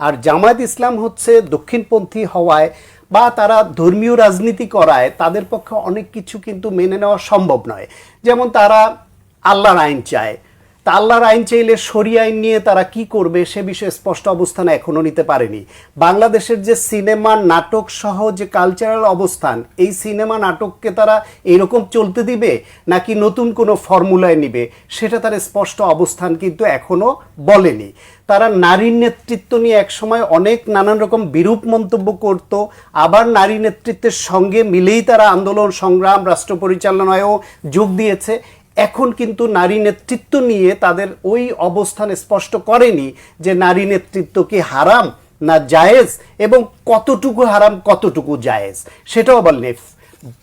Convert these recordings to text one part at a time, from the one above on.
আর জামায়াত ইসলাম হচ্ছে দক্ষিণপন্থী হওয়ায় বা তারা ধর্মীয় রাজনীতি করায় তাদের পক্ষে অনেক কিছু কিন্তু মেনে নেওয়া সম্ভব নয়। যেমন তারা আল্লাহর আইন চায় তা আল্লাহর আইন চাইলে সরি আইন নিয়ে তারা কি করবে সে বিষয়ে স্পষ্ট অবস্থান এখনও নিতে পারেনি। বাংলাদেশের যে সিনেমা নাটক সহ যে কালচারাল অবস্থান, এই সিনেমা নাটককে তারা এরকম চলতে দিবে নাকি নতুন কোনো ফর্মুলায় নিবে, সেটা তার স্পষ্ট অবস্থান কিন্তু এখনও বলেনি। তারা নারীর নেতৃত্ব নিয়ে একসময় অনেক নানান রকম বিরূপ মন্তব্য করত, আবার নারী নেতৃত্বের সঙ্গে মিলেই তারা আন্দোলন, সংগ্রাম, রাষ্ট্র পরিচালনায়ও যোগ দিয়েছে। এখন কিন্তু নারী নেতৃত্ব নিয়ে তাদের ওই অবস্থান স্পষ্ট করেনি যে নারী নেতৃত্ব কি হারাম না জায়েজ এবং কতটুকু হারাম, কতটুকু জায়েজ। সেটাও নেফ।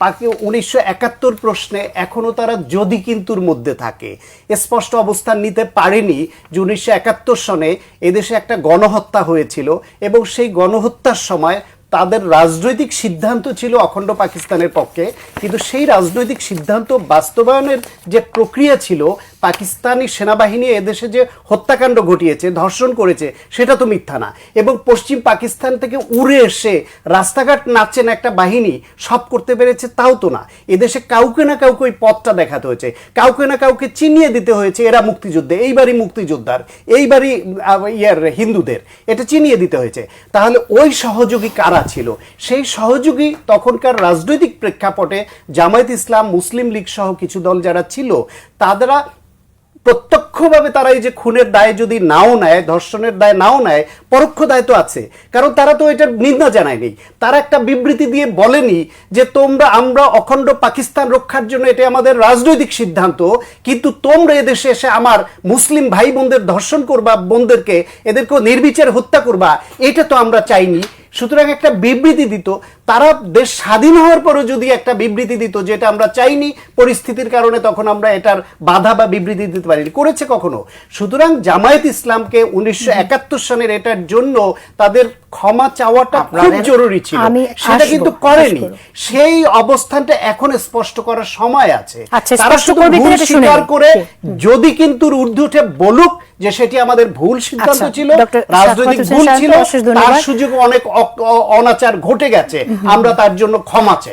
বাকি উনিশশো একাত্তর প্রশ্নে এখনও তারা যদি কিন্তুর মধ্যে থাকে। স্পষ্ট অবস্থান নিতে পারেনি যে উনিশশো একাত্তর সনে এদেশে একটা গণহত্যা হয়েছিল এবং সেই গণহত্যার সময় তাদের রাজনৈতিক সিদ্ধান্ত ছিল অখণ্ড পাকিস্তানের পক্ষে। কিন্তু সেই রাজনৈতিক সিদ্ধান্ত বাস্তবায়নের যে প্রক্রিয়া ছিল পাকিস্তানি সেনাবাহিনী এদেশে যে হত্যাকাণ্ড ঘটিয়েছে, ধর্ষণ করেছে, সেটা তো মিথ্যা না। এবং পশ্চিম পাকিস্তান থেকে উড়ে এসে রাস্তাঘাট নাচছেন একটা বাহিনী, সব করতে পেরেছে তাও তো না। এদেশে কাউকে না কাউকে ওই পথটা দেখাতে হয়েছে। কাউকে না কাউকে চিনিয়ে দিতে হয়েছে এরা মুক্তিযুদ্ধে। এইবারই মুক্তিযোদ্ধার, এইবারই ইয়ার হিন্দুদের, এটা চিনিয়ে দিতে হয়েছে। তাহলে ওই সহযোগী কারা ছিল? সেই সহযোগী তখনকার রাজনৈতিক প্রেক্ষাপটে জামায়াত ইসলাম, মুসলিম লীগ সহ কিছু দল যারা ছিল তারা প্রত্যক্ষভাবে তারা এই যে খুনের দায় যদি নাও নেয়, ধর্ষণের দায় নাও নেয়, পরোক্ষ দায় তো আছে। কারণ তারা তো এটার নিন্দা জানায়নি। তারা একটা বিবৃতি দিয়ে বলেনি যে তোমরা, আমরা অখণ্ড পাকিস্তান রক্ষার জন্য এটা আমাদের রাজনৈতিক সিদ্ধান্ত, কিন্তু তোমরা এদেশে এসে আমার মুসলিম ভাই বোনদের ধর্ষণ করবা, বোনদেরকে এদেরকেও নির্বিচার হত্যা করবা, এটা তো আমরা চাইনি। সুতরাং একটা বিবৃতি দিত। তারা দেশ স্বাধীন হওয়ার পরও যদি একটা বিবৃতি দিত যেটা আমরা চাইনি পরিস্থিতির কারণে তখন আমরা এটার বাধা বা বিবৃতি দিতে পারিনি। করেছে কখনো? সুতরাং জামায়াত ইসলামকে উনিশশো একাত্তর সনের এটার জন্য তাদের ক্ষমা চাওয়াটা খুব জরুরি ছিল। সেটা কিন্তু করেনি। সেই অবস্থানটা এখন স্পষ্ট করার সময় আছে। আচ্ছা, তারা শুধু ভুল স্বীকার করে যদি কিন্তু ঊর্ধ্বে উঠে বলুক যে সেটি আমাদের ভুল সিদ্ধান্ত আচ্ছা, ছিল রাজনৈতিক ভুল ছিল তার সুযোগ অনেক অনাচার ঘটে গেছে। আমরা তার জন্য ক্ষমা চাই।